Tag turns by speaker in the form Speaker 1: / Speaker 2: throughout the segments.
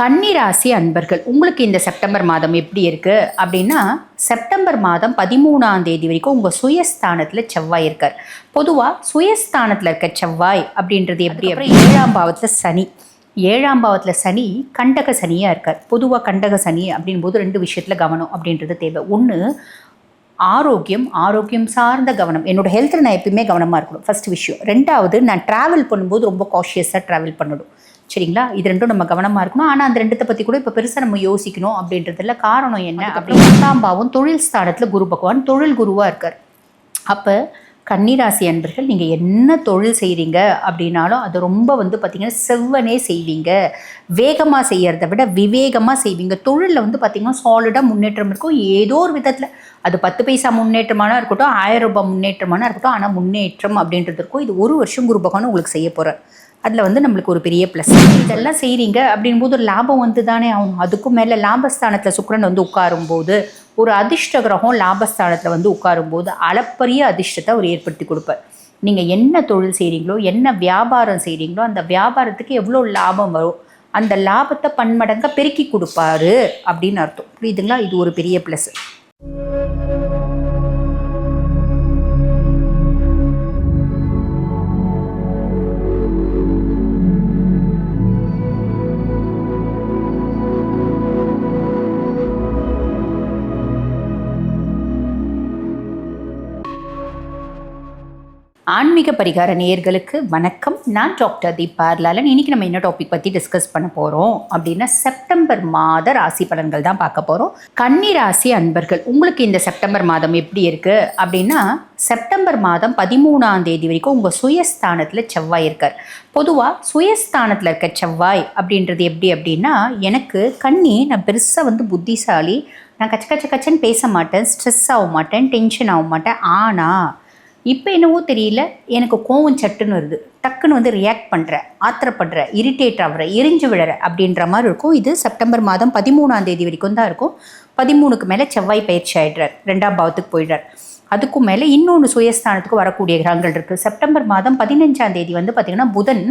Speaker 1: கன்னிராசி அன்பர்கள் உங்களுக்கு இந்த செப்டம்பர் மாதம் எப்படி இருக்கு? அப்படின்னா செப்டம்பர் மாதம் பதிமூணாம் தேதி வரைக்கும் உங்க சுயஸ்தானத்துல செவ்வாய் இருக்கார். பொதுவா சுயஸ்தானத்துல இருக்க செவ்வாய் அப்படின்றது எப்படி அப்புறம் ஏழாம் பாவத்துல சனி. ஏழாம் பாவத்தில் சனி கண்டக சனியாக இருக்கார். பொதுவாக கண்டக சனி அப்படின் போது ரெண்டு விஷயத்தில் கவனம் அப்படின்றது தேவை. ஒன்று ஆரோக்கியம் ஆரோக்கியம் சார்ந்த கவனம். என்னோட ஹெல்த்தில் நான் எப்பயுமே கவனமாக இருக்கணும். ஃபர்ஸ்ட் விஷயம். ரெண்டாவது நான் ட்ராவல் பண்ணும்போது ரொம்ப காஷியஸாக ட்ராவல் பண்ணணும். சரிங்களா? இது ரெண்டும் நம்ம கவனமாக இருக்கணும். ஆனால் அந்த ரெண்டத்தை பற்றி கூட இப்போ பெருசாக நம்ம யோசிக்கணும் அப்படின்றதுல காரணம் என்ன அப்படி பத்தாம் பாவம் தொழில் ஸ்தானத்தில் குரு பகவான் தொழில் குருவாக இருக்கார். அப்போ கன்னிராசி அன்பர்கள் நீங்கள் என்ன தொழில் செய்கிறீங்க அப்படின்னாலும் அது ரொம்ப வந்து பார்த்திங்கன்னா செவ்வனே செய்வீங்க. வேகமாக செய்யறதை விட விவேகமாக செய்வீங்க. தொழிலில் வந்து பார்த்திங்கன்னா சாலிடாக முன்னேற்றம் இருக்கும். ஏதோ ஒரு விதத்தில். அது பத்து பைசா முன்னேற்றமான இருக்கட்டும் ஆயிரம் ரூபாய் முன்னேற்றமான இருக்கட்டும் ஆனால் முன்னேற்றம் அப்படின்றது இருக்கும். இது ஒரு வருஷம் குரு பகவான் உங்களுக்கு செய்ய போகிறார் அதில் வந்து நம்மளுக்கு ஒரு பெரிய ப்ளஸ் இதெல்லாம் செய்கிறீங்க அப்படின்போது ஒரு லாபம் வந்து தானே ஆகும் அதுக்கும் மேலே லாபஸ்தானத்தில் சுக்கிரன் வந்து உட்காரும்போது ஒரு அதிர்ஷ்ட கிரகம் லாபஸ்தானத்தில் வந்து உட்காரும்போது அளப்பரிய அதிர்ஷ்டத்தை அவர் ஏற்படுத்தி கொடுப்பார். நீங்கள் என்ன தொழில் செய்கிறீங்களோ என்ன வியாபாரம் செய்கிறீங்களோ அந்த வியாபாரத்துக்கு எவ்வளோ லாபம் வரும் அந்த லாபத்தை பன்மடங்காக பெருக்கி கொடுப்பாரு அப்படின்னு அர்த்தம். புரியுதுங்களா? இது ஒரு பெரிய ப்ளஸ் ஆன்மீக பரிகார நேயர்களுக்கு வணக்கம். நான் டாக்டர் தீபார்லாலன் லாலன் இன்னைக்கு நம்ம என்ன டாபிக் பற்றி டிஸ்கஸ் பண்ண போகிறோம் அப்படின்னா செப்டம்பர் மாத ராசி பலன்கள் தான் பார்க்க போகிறோம் கன்னி ராசி அன்பர்கள் உங்களுக்கு இந்த செப்டம்பர் மாதம் எப்படி இருக்குது அப்படின்னா செப்டம்பர் மாதம் பதிமூணாம் தேதி வரைக்கும் உங்கள் சுயஸ்தானத்தில் செவ்வாய் இருக்கார். பொதுவாக சுயஸ்தானத்தில் இருக்க செவ்வாய் அப்படின்றது எப்படி அப்படின்னா எனக்கு கன்னி நான் பெருசாக வந்து புத்திசாலி. நான் கச்ச கச்ச கச்சன்னு பேச மாட்டேன் ஸ்ட்ரெஸ் ஆக மாட்டேன் டென்ஷன் ஆக மாட்டேன். ஆனால் இப்போ என்னவோ தெரியல எனக்கு கோவம் சட்டுன்னு வருது. டக்குன்னு வந்து ரியாக்ட் பண்ணுற ஆத்திரப்படுற இரிட்டேட் ஆகிற எரிஞ்சு விழற அப்படின்ற மாதிரி இருக்கும். இது செப்டம்பர் மாதம் பதிமூணாம் தேதி வரைக்கும் தான் இருக்கும். பதிமூணுக்கு மேலே செவ்வாய் பயிற்சி ஆயிடுறார். ரெண்டாம் பாவத்துக்கு போயிடுறார். அதுக்கும் மேலே இன்னொன்று சுயஸ்தானத்துக்கு வரக்கூடிய கிரகங்கள் இருக்குது செப்டம்பர் மாதம் பதினஞ்சாம் தேதி வந்து பார்த்திங்கன்னா புதன்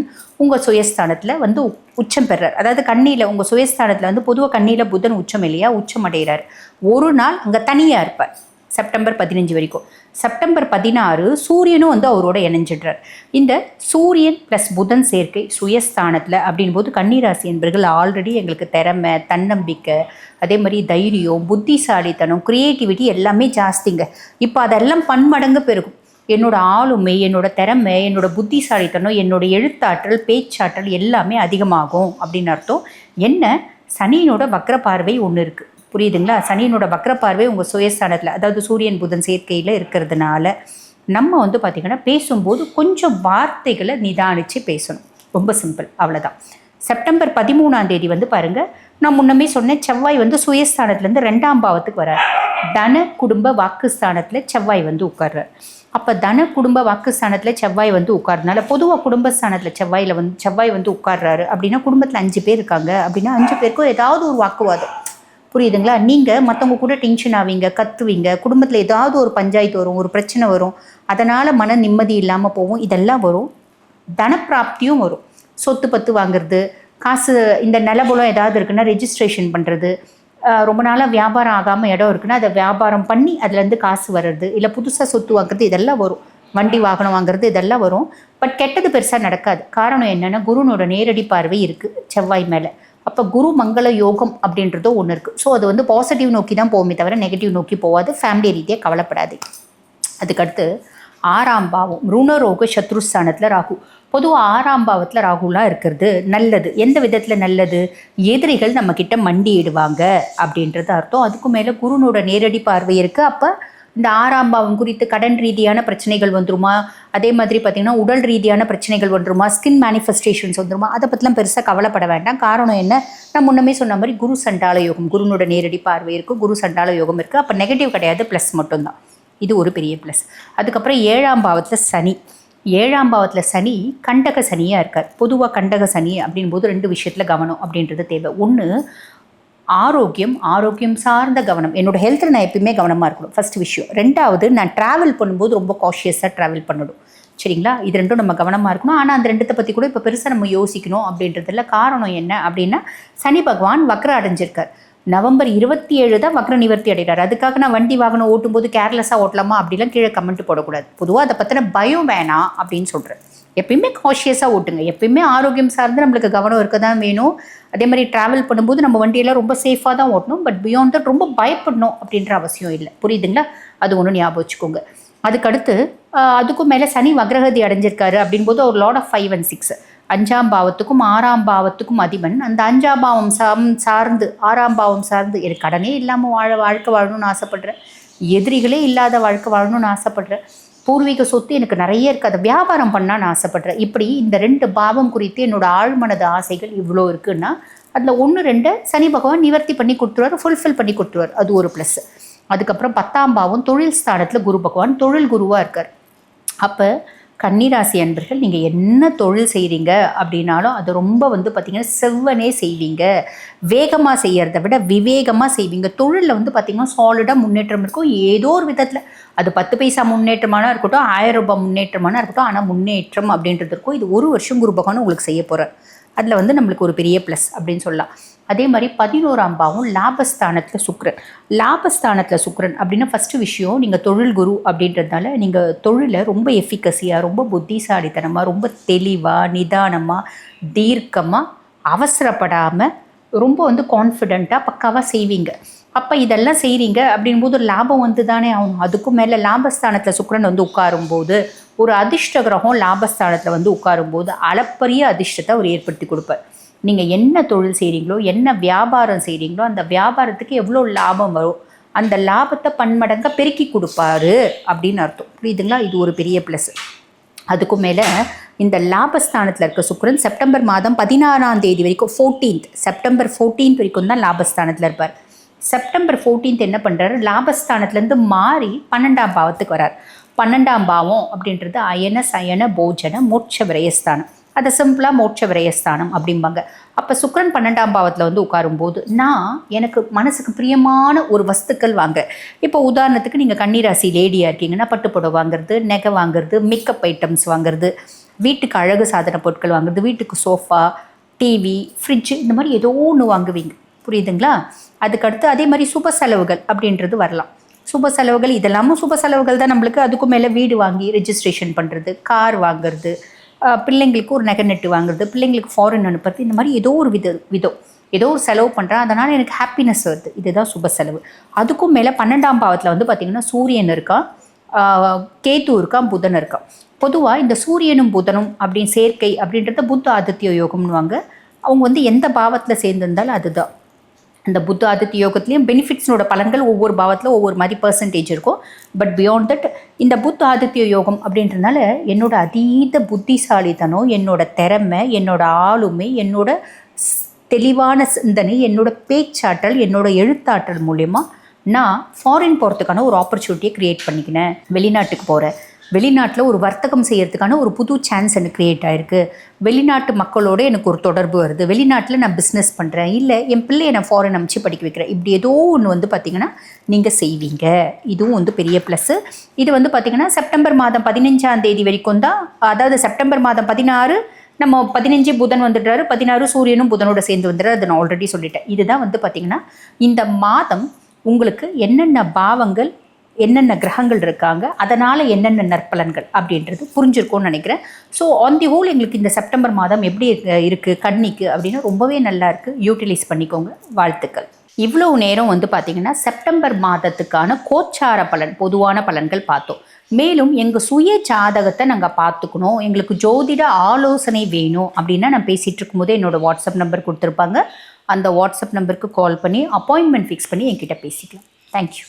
Speaker 1: உங்கள் சுயஸ்தானத்தில் வந்து உச்சம் பெறார். அதாவது கண்ணியில் உங்கள் சுயஸ்தானத்தில் வந்து பொதுவாக கண்ணியில் புதன் உச்சம் இல்லையா? உச்சம் அடைகிறார் ஒரு நாள் அங்கே தனியாக இருப்பார். செப்டம்பர் பதினஞ்சு வரைக்கும். செப்டம்பர் பதினாறு சூரியனும் வந்து அவரோட இணைஞ்சிடுறார். இந்த சூரியன் ப்ளஸ் புதன் சேர்க்கை சுயஸ்தானத்தில் அப்படின் போது கன்னிராசி என்பர்கள் ஆல்ரெடி எங்களுக்கு திறமை தன்னம்பிக்கை அதே மாதிரி தைரியம் புத்திசாலித்தனம் க்ரியேட்டிவிட்டி எல்லாமே ஜாஸ்திங்க. இப்போ அதெல்லாம் பன்மடங்கு பெருகும். என்னோட ஆளுமை என்னோட திறமை என்னோட புத்திசாலித்தனம் என்னோட எழுத்தாற்றல் பேச்சாற்றல் எல்லாமே அதிகமாகும் அப்படின்னு அர்த்தம். என்ன? சனியினோட வக்ர பார்வை ஒன்று இருக்குது புரியுதுங்களா? சனியினோட வக்ர பார்வை உங்கள் சுயஸ்தானத்தில் அதாவது சூரியன் புதன் சேர்க்கையில் இருக்கிறதுனால நம்ம வந்து பார்த்திங்கன்னா பேசும்போது கொஞ்சம் வார்த்தைகளை நிதானித்து பேசணும். ரொம்ப சிம்பிள் அவ்வளோதான் செப்டம்பர் பதிமூணாம் தேதி வந்து பாருங்கள் நான் முன்னமே சொன்னேன் செவ்வாய் வந்து சுயஸ்தானத்துலேருந்து ரெண்டாம் பாவத்துக்கு வரார். தன குடும்ப வாக்குஸ்தானத்தில் செவ்வாய் வந்து உட்கார்றார். அப்போ தன குடும்ப வாக்குஸ்தானத்தில் செவ்வாய் வந்து உட்கார்றதுனால பொதுவாக குடும்பஸ்தானத்தில் செவ்வாயில் வந்து செவ்வாய் வந்து உட்கார்றாரு. அப்படின்னா குடும்பத்தில் அஞ்சு பேர் இருக்காங்க. அப்படின்னா அஞ்சு பேருக்கும் ஏதாவது ஒரு வாக்குவாதம். புரியுதுங்களா? நீங்கள் மற்றவங்க கூட டென்ஷன் ஆவீங்க கத்துவீங்க குடும்பத்தில் ஏதாவது ஒரு பஞ்சாயத்து வரும் ஒரு பிரச்சனை வரும் அதனால் மன நிம்மதி இல்லாமல் போகும் இதெல்லாம் வரும். தனப்பிராப்தியும் வரும். சொத்து பத்து வாங்குறது காசு இந்த நிலபுலம் ஏதாவது இருக்குன்னா ரெஜிஸ்ட்ரேஷன் பண்ணுறது ரொம்ப நாளாக வியாபாரம் ஆகாமல் இடம் இருக்குன்னா அதை வியாபாரம் பண்ணி அதுலேருந்து காசு வர்றது இல்லை புதுசாக சொத்து வாங்குறது இதெல்லாம் வரும். வண்டி வாகனம் வாங்குறது இதெல்லாம் வரும். பட் கெட்டது பெருசாக நடக்காது. காரணம் என்னென்னா குருனோட நேரடி பார்வை இருக்குது செவ்வாய் மேலே. அப்போ குரு மங்கள யோகம் அப்படின்றதோ ஒன்று இருக்குது ஸோ அது வந்து பாசிட்டிவ் நோக்கி தான் போகுமே தவிர நெகட்டிவ் நோக்கி போகாது. ஃபேமிலி ரீதியாக கவலைப்படாது. அதுக்கடுத்து ஆறாம் பாவம் ருணரோக சத்ருஸ்தானத்தில் ராகு. பொதுவாக ஆறாம் பாவத்தில் ராகுலாம் இருக்கிறது நல்லது. எந்த விதத்தில் நல்லது? எதிரிகள் நம்மக்கிட்ட மண்டியிடுவாங்க அப்படின்றது அர்த்தம். அதுக்கு மேலே குருனோட நேரடி பார்வை இருக்குது அப்போ இந்த ஆறாம் பாவம் குறித்து கடன் ரீதியான பிரச்சனைகள் வந்துருமா? அதே மாதிரி பார்த்திங்கன்னா உடல் ரீதியான பிரச்சனைகள் வந்துருமா? ஸ்கின் மேனிஃபெஸ்டேஷன்ஸ் வந்துருமா? அதை பற்றிலாம் பெருசாக கவலைப்பட வேண்டாம். காரணம் என்ன? நான் முன்னமே சொன்ன மாதிரி குரு சண்டால யோகம் குருனோட நேரடி பார்வை இருக்குது குரு சண்டால யோகம் இருக்குது அப்போ நெகட்டிவ் கிடையாது ப்ளஸ் மட்டும்தான். இது ஒரு பெரிய ப்ளஸ் அதுக்கப்புறம் ஏழாம் பாவத்தில் சனி. ஏழாம் பாவத்தில் சனி கண்டக சனியாக இருக்கார். பொதுவாக கண்டக சனி அப்படின்போது ரெண்டு விஷயத்தில் கவனம் அப்படின்றது தேவை. ஒன்று ஆரோக்கியம் ஆரோக்கியம் சார்ந்த கவனம். என்னோட ஹெல்த்தில் நான் எப்பயுமே கவனமாக இருக்கணும். ஃபர்ஸ்ட் விஷயம். ரெண்டாவது நான் ட்ராவல் பண்ணும்போது ரொம்ப காஷியஸாக ட்ராவல் பண்ணணும். சரிங்களா? இது ரெண்டும் நம்ம கவனமாக இருக்கணும். ஆனால் அந்த ரெண்டுத்தை பற்றி கூட இப்போ பெருசாக நம்ம யோசிக்கணும் அப்படின்றதுல காரணம் என்ன அப்படின்னா சனி பகவான் வக்ர அடைஞ்சிருக்கார். நவம்பர் இருபத்தி ஏழு தான் வக்ர நிவர்த்தி அடைகிறார். அதுக்காக நான் வண்டி வாகனம் ஓட்டும்போது கேர்லெஸ்ஸாக ஓட்டலாமா அப்படிலாம் கீழே கமெண்ட் போடக்கூடாது. பொதுவாக அதை பற்றின பயம் வேணாம் அப்படின்னு சொல்கிறேன் எப்பயுமே காஷியஸாக ஓட்டுங்க. எப்பயுமே ஆரோக்கியம் சார்ந்து நம்மளுக்கு கவனம் இருக்க தான் வேணும். அதே மாதிரி ட்ராவல் பண்ணும்போது நம்ம வண்டியெல்லாம் ரொம்ப சேஃபாக தான் ஓட்டணும். பட் பியாண்ட் தட் ரொம்ப பயப்படணும் அப்படின்ற அவசியம் இல்லை. புரியுதுங்களா? அது ஒன்று ஞாபகம் வச்சுக்கோங்க. அதுக்கடுத்து அதுக்கும் மேலே சனி வக்ரகதி அடைஞ்சிருக்காரு அப்படின்போது ஒரு lord of five and six அஞ்சாம் பாவத்துக்கும் ஆறாம் பாவத்துக்கும் அதிபன். அந்த அஞ்சாம் பாவம் சம் சார்ந்து ஆறாம் பாவம் சார்ந்து எனக்கு கடனே இல்லாமல் வாழ வாழ்க்கை வாழணும்னு ஆசைப்படுறேன். எதிரிகளே இல்லாத வாழ்க்கை வாழணும்னு ஆசைப்படுறேன். பூர்வீக சொத்து எனக்கு நிறைய இருக்குது அதை வியாபாரம் பண்ணான்னு நான் ஆசைப்படுறேன். இப்படி இந்த ரெண்டு பாவம் குறித்து என்னோட ஆழ்மனது ஆசைகள் இவ்வளோ இருக்குன்னா அதில் ஒன்று ரெண்டு சனி பகவான் நிவர்த்தி பண்ணி கொடுத்துருவார் ஃபுல்ஃபில் பண்ணி கொடுத்துருவார். அது ஒரு ப்ளஸ் அதுக்கப்புறம் பத்தாம் பாவம் தொழில் ஸ்தானத்தில் குரு பகவான் தொழில் குருவாக இருக்கார். அப்போ கன்னிராசி அன்பர்கள் நீங்கள் என்ன தொழில் செய்கிறீங்க அப்படின்னாலும் அது ரொம்ப வந்து பார்த்திங்கன்னா செவ்வனே செய்வீங்க. வேகமாக செய்கிறத விட விவேகமாக செய்வீங்க. தொழிலில் வந்து பார்த்திங்கன்னா சாலிடாக முன்னேற்றம் இருக்கும். ஏதோ ஒரு விதத்தில் அது பத்து பைசா முன்னேற்றமான இருக்கட்டும் ஆயிரம் ரூபாய் முன்னேற்றமான இருக்கட்டும் ஆனால் முன்னேற்றம் அப்படின்றது இருக்கும். இது ஒரு வருஷம் குரு பகவான் உங்களுக்கு செய்ய போகிறார் அதில் வந்து நம்மளுக்கு ஒரு பெரிய ப்ளஸ் அப்படின்னு சொல்லலாம். அதே மாதிரி பதினோராம் பாவம் லாபஸ்தானத்தில் சுக்ரன் லாபஸ்தானத்தில் சுக்ரன் அப்படின்னா ஃபஸ்ட்டு விஷயம் நீங்கள் தொழில் குரு அப்படின்றதுனால நீங்கள் தொழிலை ரொம்ப எஃபிகசியாக ரொம்ப புத்திசாலித்தனமாக ரொம்ப தெளிவாக நிதானமாக தீர்க்கமாக அவசரப்படாமல் ரொம்ப வந்து கான்ஃபிடெண்ட்டாக பக்காவாக செய்வீங்க. அப்போ இதெல்லாம் செய்கிறீங்க அப்படின்போது லாபம் வந்து தானே ஆகும் அதுக்கும் மேலே லாபஸ்தானத்தில் சுக்ரன் வந்து உட்காரும்போது ஒரு அதிர்ஷ்ட கிரகம் லாபஸ்தானத்தில் வந்து உட்காரும்போது அளப்பரிய அதிர்ஷ்டத்தை அவர் ஏற்படுத்தி கொடுப்பார். நீங்கள் என்ன தொழில் செய்கிறீங்களோ என்ன வியாபாரம் செய்கிறீங்களோ அந்த வியாபாரத்துக்கு எவ்வளோ லாபம் வரும் அந்த லாபத்தை பன்மடங்காக பெருக்கி கொடுப்பாரு அப்படின்னு அர்த்தம். புரியுதுங்களா? இது ஒரு பெரிய ப்ளஸ் அதுக்கும் மேலே இந்த லாபஸ்தானத்தில் இருக்க சுக்கரன் செப்டம்பர் மாதம் பதினாறாம் தேதி வரைக்கும் ஃபோர்டீன்த் செப்டம்பர் ஃபோர்டீன்த் வரைக்கும் தான் லாபஸ்தானத்தில் இருப்பார். செப்டம்பர் ஃபோர்டீன்த் என்ன பண்ணுறாரு லாபஸ்தானத்துலேருந்து மாறி பன்னெண்டாம் பாவத்துக்கு வரார். பன்னெண்டாம் பாவம் அப்படின்றது அயன சயன போஜன மோட்ச விரயஸ்தானம். அதை சிம்பிளாக மோட்ச விரயஸ்தானம் அப்படிம்பாங்க. அப்போ சுக்கரன் பன்னெண்டாம் பாவத்தில் வந்து உட்காரும்போது நான் எனக்கு மனசுக்கு பிரியமான ஒரு வஸ்துக்கள் வாங்க. இப்போ உதாரணத்துக்கு நீங்கள் கன்னிராசி லேடியாக இருக்கீங்கன்னா பட்டுப்புடவை வாங்குறது நெகை வாங்குறது மேக்கப் ஐட்டம்ஸ் வாங்குறது வீட்டுக்கு அழகு சாதன பொருட்கள் வாங்குறது வீட்டுக்கு சோஃபா டிவி ஃப்ரிட்ஜு இந்த மாதிரி ஏதோ ஒன்று வாங்குவீங்க. புரியுதுங்களா? அதுக்கடுத்து அதே மாதிரி சுப செலவுகள் அப்படின்றது வரலாம். சுப செலவுகள் இதெல்லாமும் சுப செலவுகள் தான் நம்மளுக்கு. அதுக்கும் மேலே வீடு வாங்கி ரெஜிஸ்ட்ரேஷன் பண்ணுறது கார் வாங்குறது பிள்ளைங்களுக்கு ஒரு நகை நெட்டு வாங்குறது பிள்ளைங்களுக்கு ஃபாரின் அனுப்புறது இந்த மாதிரி ஏதோ ஒரு வித விதம் ஏதோ ஒரு செலவு பண்ணுறேன் அதனால் எனக்கு ஹாப்பினஸ் வருது. இதுதான் சுப செலவு. அதுக்கும் மேலே பன்னெண்டாம் பாவத்தில் வந்து பார்த்திங்கன்னா சூரியன் இருக்கான் கேத்து இருக்கான் புதன் இருக்கான் பொதுவாக இந்த சூரியனும் புதனும் அப்படின்னு சேர்க்கை அப்படின்றத புத்த ஆதித்ய யோகம்னுவாங்க. அவங்க வந்து எந்த பாவத்தில் சேர்ந்திருந்தாலும் அதுதான். அந்த புத்த ஆதித்ய யோகத்துலேயும் பெனிஃபிட்ஸ்னோட பலன்கள் ஒவ்வொரு பாவத்தில் ஒவ்வொரு மாதிரி பர்சன்டேஜ் இருக்கும். பட் பியாண்ட் தட் இந்த புத்த ஆதித்ய யோகம் அப்படின்றனால என்னோட அதீத புத்திசாலித்தனம் என்னோட திறமை என்னோட ஆளுமை என்னோட ஸ்- தெளிவான சிந்தனை என்னோட பேச்சாற்றல் என்னோட எழுத்தாற்றல் மூலயமா நான் ஃபாரின் போகிறதுக்கான ஒரு ஆப்பர்ச்சுனிட்டியை க்ரியேட் பண்ணிக்கினேன். வெளிநாட்டுக்கு போகிறேன் வெளிநாட்டில் ஒரு வர்த்தகம் செய்யறதுக்கான ஒரு புது சான்ஸ் எனக்கு க்ரியேட் ஆயிருக்கு. வெளிநாட்டு மக்களோட எனக்கு ஒரு தொடர்பு வருது. வெளிநாட்டில் நான் பிஸ்னஸ் பண்ணுறேன் இல்லை என் பிள்ளையை நான் ஃபாரின் அனுப்பிச்சு படிக்க வைக்கிறேன். இப்படி ஏதோ ஒன்று வந்து பார்த்திங்கன்னா நீங்கள் செய்வீங்க. இதுவும் வந்து பெரிய ப்ளஸ்ஸு இது வந்து பார்த்திங்கன்னா செப்டம்பர் மாதம் பதினஞ்சாம் தேதி வரைக்கும் தான் அதாவது செப்டம்பர் மாதம் பதினாறு நம்ம பதினஞ்சு புதன் வந்துடுறாரு பதினாறு சூரியனும் புதனோட சேர்ந்து வந்துடுறாரு. அதை நான் ஆல்ரெடி சொல்லிட்டேன். இதுதான் வந்து பார்த்திங்கன்னா இந்த மாதம் உங்களுக்கு என்னென்ன பாவங்கள் என்னென்ன கிரகங்கள் இருக்காங்க அதனால் என்னென்ன நற்பலன்கள் அப்படின்றது புரிஞ்சிருக்கும்னு நினைக்கிறேன். ஸோ ஆன் தி ஹோல் எங்களுக்கு இந்த செப்டம்பர் மாதம் எப்படி இருக்குது கண்ணிக்கு அப்படின்னு ரொம்பவே நல்லா இருக்குது யூட்டிலைஸ் பண்ணிக்கோங்க. வாழ்த்துக்கள். இவ்வளவு நேரம் வந்து பார்த்திங்கன்னா செப்டம்பர் மாதத்துக்கான கோச்சார பலன் பொதுவான பலன்கள் பார்த்தோம். மேலும் எங்கள் சுய ஜாதகத்தை நாங்கள் பார்த்துக்கணும். எங்களுக்கு ஜோதிட ஆலோசனை வேணும் அப்படின்னா நான் பேசிகிட்டு இருக்கும்போதே என்னோட வாட்ஸ்அப் நம்பர் கொடுத்துருப்பாங்க. அந்த வாட்ஸ்அப் நம்பருக்கு கால் பண்ணி அப்பாயின்மெண்ட் ஃபிக்ஸ் பண்ணி என்கிட்ட பேசிக்கலாம். தேங்க்யூ